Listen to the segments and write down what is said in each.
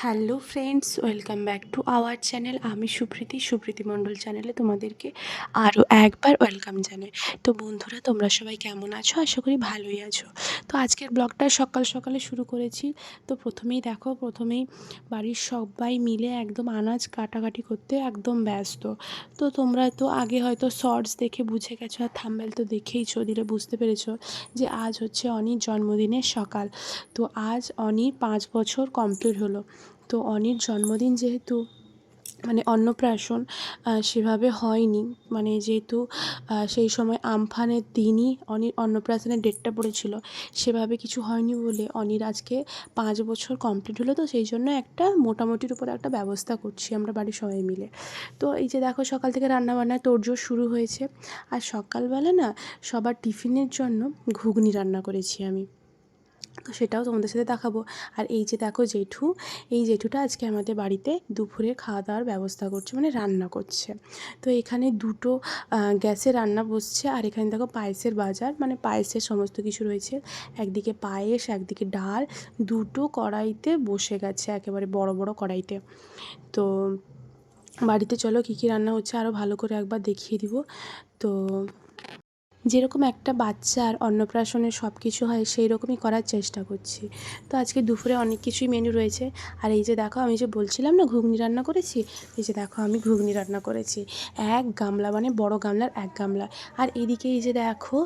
Hello friends welcome back to our channel আমি সুপ্রীতি সুপ্রীতি মণ্ডল চ্যানেলে তোমাদেরকে আরও একবার ওয়েলকাম জানাই। তো বন্ধুরা, তোমরা সবাই কেমন আছো? আশা করি ভালোই আছো। তো আজকের ব্লগটা সকাল সকালে শুরু করেছি। তো প্রথমেই দেখো, প্রথমেই বাড়ির সবাই মিলে একদম আনাজ কাটাকাটি করতে একদম ব্যস্ত। তো তোমরা তো আগে হয়তো শর্টস দেখে বুঝে গেছো আর থাম্বেল তো দেখেইছো, দিলে বুঝতে পেরেছ যে আজ হচ্ছে অনির জন্মদিনের সকাল। তো আজ অনি পাঁচ বছর কমপ্লিট হলো। তো অনির জন্মদিন যেহেতু মানে অন্নপ্রাশন সেভাবে হয়নি। মানে যেহেতু সেই সময় আমফানের দিনই অনির অন্নপ্রাশনের ডেটটা পড়েছিল। সেভাবে কিছু হয়নি বলে অনির আজকে পাঁচ বছর কমপ্লিট হলো। তো সেই জন্য একটা মোটামুটির উপরে একটা ব্যবস্থা করছি আমরা বাড়ির সবাই মিলে। তো এই যে দেখো, সকাল থেকে রান্নাবান্না তোড়জোড় শুরু হয়েছে। আর সকালবেলা না সবার টিফিনের জন্য ঘুগনি রান্না করেছি আমি। তো সেটাও তোমাদের সাথে দেখাবো। আর এই যে দেখো জেঠু, এই জেঠুটা আজকে আমাদের বাড়িতে দুপুরে খাওয়া দাওয়ার ব্যবস্থা করছে মানে রান্না করছে। তো এখানে দুটো গ্যাসে রান্না বসছে, আর এখানে দেখো পায়েসের বাজার মানে পায়েসের সমস্ত কিছু রয়েছে। একদিকে পায়েস, একদিকে ডাল, দুটো কড়াইতে বসে গেছে একেবারে বড় বড় কড়াইতে। তো বাড়িতে চলো কী কী রান্না হচ্ছে আরও ভালো করে একবার দেখিয়ে দিব। তো যেরকম একটা বাচ্চার অন্নপ্রাশনে সব কিছু হয় সেই রকমই করার চেষ্টা করছি। তো আজকে দুপুরে অনেক কিছুই মেনু রয়েছে। আর এই যে দেখো, আমি যে বলছিলাম না ঘুগনি রান্না করেছি? এই যে দেখো, আমি ঘুগনি রান্না করেছি। এক গামলা মানে বড় গামলার এক গামলা। আর এদিকে এই যে দেখো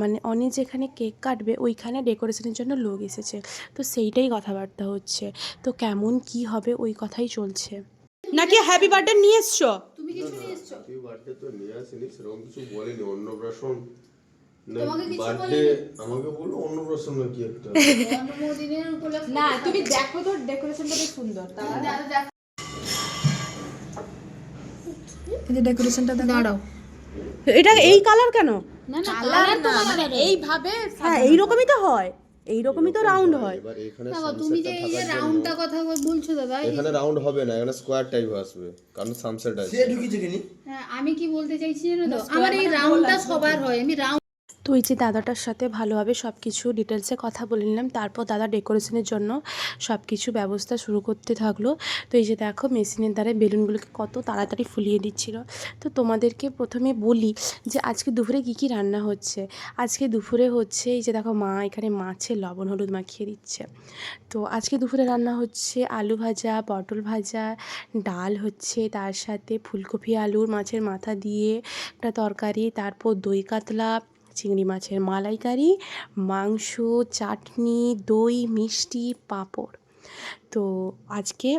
মানে অনেক যেখানে কেক কাটবে, ওইখানে ডেকোরেশনের জন্য লোক এসেছে। তো সেইটাই কথাবার্তা হচ্ছে। তো কেমন কি হবে, ওই কথাই চলছে। নাকি হ্যাপি বার্থডে নিয়ে এসছো? তুমি কিছু নিয়ে এসছো? হ্যাপি বার্থডে তো নিয়ে আসেনি সেরকম কিছু বলেনি অন্নপ্রাশন। না তোমাকে কিছু বার্থডে আমাকে বলল অন্নপ্রাশন নাকি একটা। জন্মদিনের উপলক্ষে না তুমি দেখো তো ডেকোরেশনটা বেশ সুন্দর এই যে ডেকোরেশনটা দেখো। দাঁড়াও। এটা এই কালার কেন? না না কালার তো মানে এইভাবে হ্যাঁ এইরকমই তো হয়। এইরকমই তো রাউন্ড হয়। এখানে বাবা তুমি যে এই যে রাউন্ডটা কথা বলছো দাদা এখানে রাউন্ড হবে না এখানে স্কোয়ার টাইপ আসবে কারণ সানসেট আছে। হ্যাঁ, আমি কি বলতে চাইছি জানো তো? আমার এই রাউন্ডটা সবার হয় আমি রাউন্ড তো এই যে দাদাটার সাথে ভালোভাবে সব কিছু ডিটেলসে কথা বলে নিলাম। তারপর দাদা ডেকোরেশনের জন্য সব কিছু ব্যবস্থা শুরু করতে থাকল। তো এই যে দেখো, মেশিনের দ্বারা বেলুনগুলোকে কত তাড়াতাড়ি ফুলিয়ে দিচ্ছিল। তো তোমাদেরকে প্রথমে বলি যে আজকে দুপুরে কী কী রান্না হচ্ছে। আজকে দুপুরে হচ্ছে এই যে দেখো, মা এখানে মাছের লবণ হলুদ মাখিয়ে দিচ্ছে। তো আজকে দুপুরে রান্না হচ্ছে আলু ভাজা, পটল ভাজা, ডাল হচ্ছে, তার সাথে ফুলকপি, আলুর মাছের মাথা দিয়ে একটা তরকারি, তারপর দই কাতলা চিংড়ি মাছের মালাইকারি, মাংস, চাটনি, দই, মিষ্টি, পাঁপড়। তো আজকে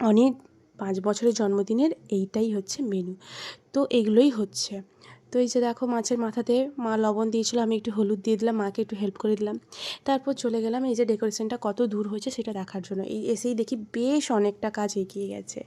অনেক পাঁচ বছরের জন্মদিনের এইটাই হচ্ছে মেনু তো এগুলোই হচ্ছে। তো এই যে দেখো মাছের মাথাতে মা লবণ দিয়েছিল, আমি একটু হলুদ দিয়ে দিলাম, মাকে একটু হেল্প করে দিলাম। তারপর চলে গেলাম, এই যে ডেকোরেশনটা কত দূর হয়েছে সেটা দেখার জন্য। এই এসেই দেখি বেশ অনেকটা কাজ এগিয়ে গেছে।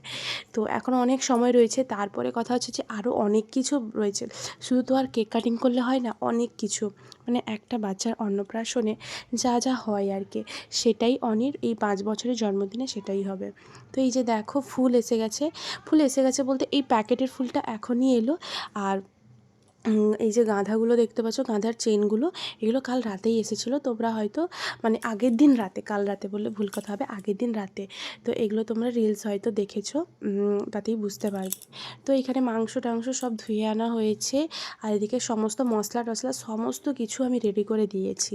তো এখন অনেক সময় রয়েছে, তারপরে কথা হচ্ছে যে আরও অনেক কিছু রয়েছে। শুধু তো আর কেক কাটিং করলে হয় না, অনেক কিছু। মানে একটা বাচ্চার অন্নপ্রাশনে যা যা হয় আর কি, সেটাই অনির এই পাঁচ বছরের জন্মদিনে সেটাই হবে। তো এই যে দেখো, ফুল এসে গেছে। ফুল এসে গেছে বলতে এই প্যাকেটের ফুলটা এখনই এলো। আর এই যে গাঁধাগুলো দেখতে পাচ্ছ, গাঁধার চেনগুলো এগুলো কাল রাতেই এসেছিল। তোমরা হয়তো মানে আগের দিন রাতে, কাল রাতে বললে ভুল কথা হবে, আগের দিন রাতে। তো এগুলো তোমরা রিলস হয়তো দেখেছ তাতেই বুঝতে পারবে। তো এখানে মাংস টাংস সব ধুয়ে আনা হয়েছে, আর এদিকে সমস্ত মশলা টশলা সমস্ত কিছু আমি রেডি করে দিয়েছি।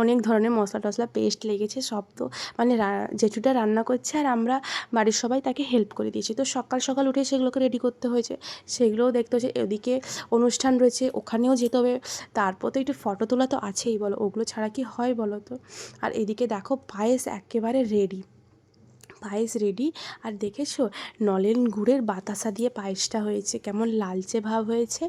অনেক ধরনের মশলা টশলা পেস্ট লেগেছে, সব তো মানে জেঠুটা রান্না করছে, আর আমরা বাড়ির সবাই তাকে হেল্প করে দিয়েছি। তো সকাল সকাল উঠে সেগুলোকে রেডি করতে হয়েছে, সেগুলোও দেখতে হচ্ছে এদিকে অনুষ্ঠান রয়েছে ওখানেও যেতে হবে। তারপর তো একটু ফটো তোলা তো আছেই, বলো। ওগুলো ছাড়া কি হয়, বলো তো? আর এদিকে দেখো, পায়েস একেবারে রেডি পায়েস রেডি আর দেখেছ, নলেন গুড়ের বাতাসা দিয়ে পায়েসটা হয়েছে, কেমন লালচে ভাব হয়েছে।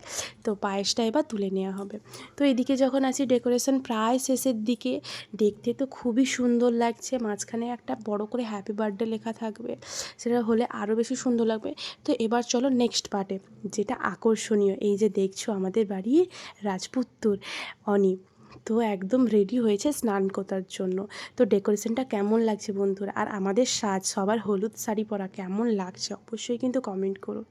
তো পায়েসটা এবার তুলে নেওয়া হবে। তো এদিকে যখন আসি ডেকোরেশন প্রায় শেষের দিকে, দেখতে তো খুবই সুন্দর লাগছে। মাঝখানে একটা বড় করে হ্যাপি বার্থডে লেখা থাকবে, সেটা হলে আরও বেশি সুন্দর লাগবে। তো এবার চলো নেক্সট পার্টে যেটা আকর্ষণীয়, এই যে দেখছ আমাদের বাড়ি রাজপুত্তুর অনি তো একদম রেডি হয়েছে স্নান করার জন্য। তো ডেকোরেশনটা কেমন লাগছে বন্ধুরা? আর আমাদের সাজ, সবার হলুদ শাড়ি পরা কেমন লাগছে? অবশ্যই কিন্তু কমেন্ট করো।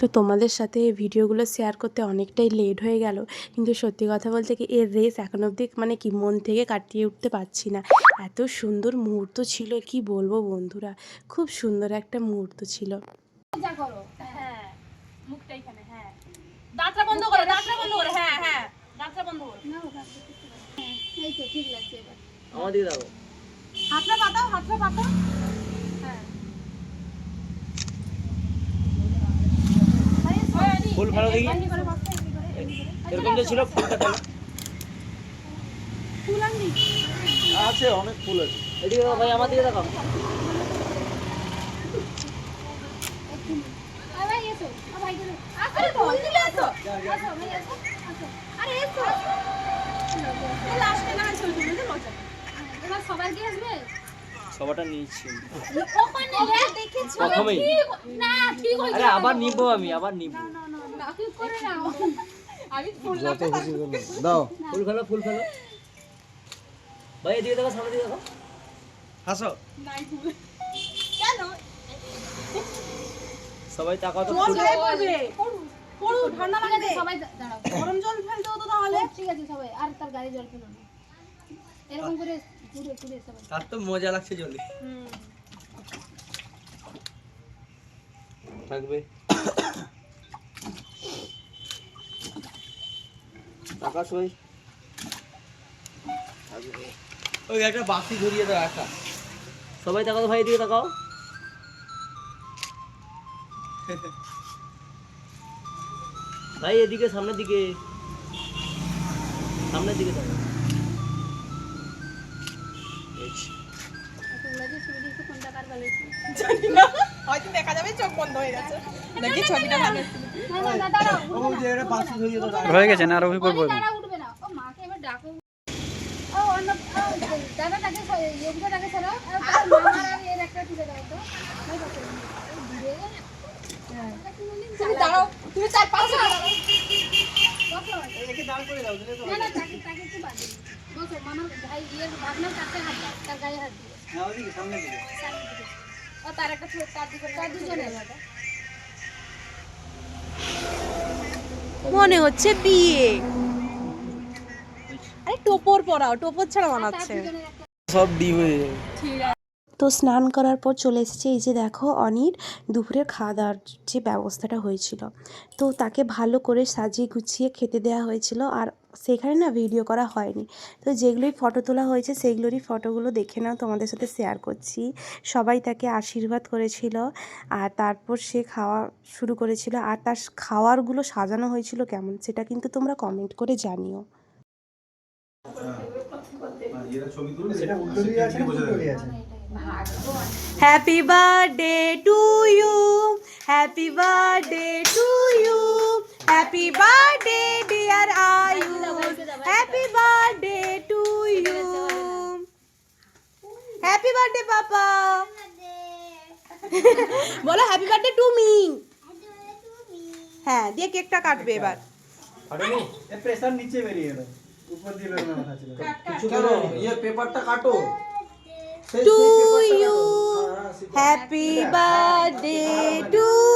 তো তোমাদের সাথে এই ভিডিওগুলো শেয়ার করতে অনেকটাই লেট হয়ে গেল। কিন্তু সত্যি কথা বলতে কি, এর রেস এখন অবধি মানে কি মন থেকে কাটিয়ে উঠতে পারছি না। এত সুন্দর মুহূর্ত ছিল, কি বলব বন্ধুরা? খুব সুন্দর একটা মুহূর্ত ছিল। হ্যাঁ মুখটা এখানে হ্যাঁ। দাঁতটা বন্ধ করে, দাঁতটা বন্ধ করে হ্যাঁ হ্যাঁ দাঁতটা বন্ধ করে না ওটা হ্যাঁ এই তো ঠিক লাগছে এবার আমাদের দাও হাতটা পাতাও হাতটা পাতাও হ্যাঁ। ফুল ভালো দেখি? এরকম যে ছিল ফুলটা তাহলে? আছে অনেক ফুল আছে। এদিকে ভাই আমার দিকে দেখাও আরে ভাই এসো। আ ভাই করে আরে সবাটা নিয়েছি প্রথমেই। আরে আবার নিবো আমি আবার নিবো। না কি করে। নাও আমি ফুল দাও। ফুল ফেলো ফুল ফেলো। ভাই এদিকে দেখো সামনে দিকে দেখো। হাসো। নাই কেন সবাই তাকাও তো। পড়ু ঠান্ডা ঠিক সবাই দাঁড়াও। গরম জল ফেলতে হতো তাহলে। ঠিক আছে সবাই। আর তার গায়ে জল ফেলো না। এরকম করে তার তো মজা লাগছে জলে থাকবে। আকাশ ওই ওই একটা বাসি ধরিয়ে দাও একটা। সবাই তাকাও তো ভাই এদিকে তাকাও। ভাই এদিকে সামনের দিকে। সামনের দিকে তাকাও। জানি না হয়তো দেখা যাবে চোখ বন্ধ হয়ে গেছে নাকি ছবিটা ভালো এসেছে। না না না দাঁড়াও উঠবে না। হয়ে গেছে না আর ওই অনেক উঠবে না ও মাকে এবার ডাকো ও অন্য ও, দাদাটাকে স- ইয়োগিতাটাকে আর মামার আর এর একটা তুলে দাও তো ওই দেখো, এই দূরে গেলে। এটা কোনোদিন তুমি দাঁড়াও তুমি চার পাঁচ না, না, তাকে- তাকে একটু বাদ দিন। বসো, মামার ভাই ইয়ের ভাগনার কাছে হাত দাও, তার গায়ে হাত দিও। সামনের দিকে। ও, তার একটা ছোট- তার দিকে- তার দুজনের। মনে হচ্ছে বিয়ে আরে টোপর পরাও টোপর ছাড়া তার বানাচ্ছে সব ডি হয়ে যাবে তো স্নান করার পর চলে এসেছে এই যে দেখো অনির দুপুরের খাওয়া দাওয়ার যে ব্যবস্থাটা হয়েছিল তো তাকে ভালো করে সাজিয়ে গুছিয়ে খেতে দেওয়া হয়েছিল আর সেখানে না ভিডিও করা হয়নি। তো যেগুলোই ফটো তোলা হয়েছে, সেইগুলোরই ফটোগুলো দেখে নাও, তোমাদের সাথে শেয়ার করছি। সবাই তাকে আশীর্বাদ করেছিল, আর তারপর সে খাওয়া শুরু করেছিল। আর তার খাওয়ারগুলো সাজানো হয়েছিল কেমন, সেটা কিন্তু তোমরা কমেন্ট করে জানিও। Happy birthday to you happy birthday to you happy birthday dear Ayush happy birthday to you happy birthday papa বলো হ্যাপি বার্থডে টু মি হ্যাঁ দিয়ে কেকটা কাটবে এবার প্রেসার নিচে বেরিয়ে এলো উপর দিয়ে বেরোনো কথা ছিল কিছু কেন ইয়ে পেপারটা কাটো to you happy birthday to you আবার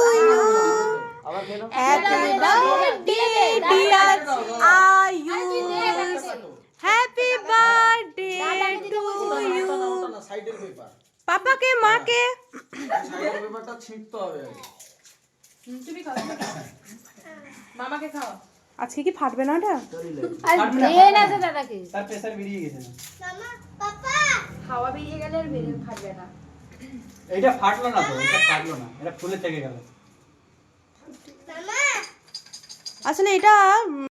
পাপাকে মাকে। সাইডের পেপারটা ছিঁড়তে হবে মামাকে খাও আজকে কি ফাটবে না ব্রেন আছে দাদাকে। তার প্রেসার বেরিয়ে গেছে না। হাওয়া বেরিয়ে গেলে আর বেরিয়ে থাকবে না। এইটা ফাটলো না তো এটা ফাটলো না। এটা ফুলে থেকে গেল। আসলে এটা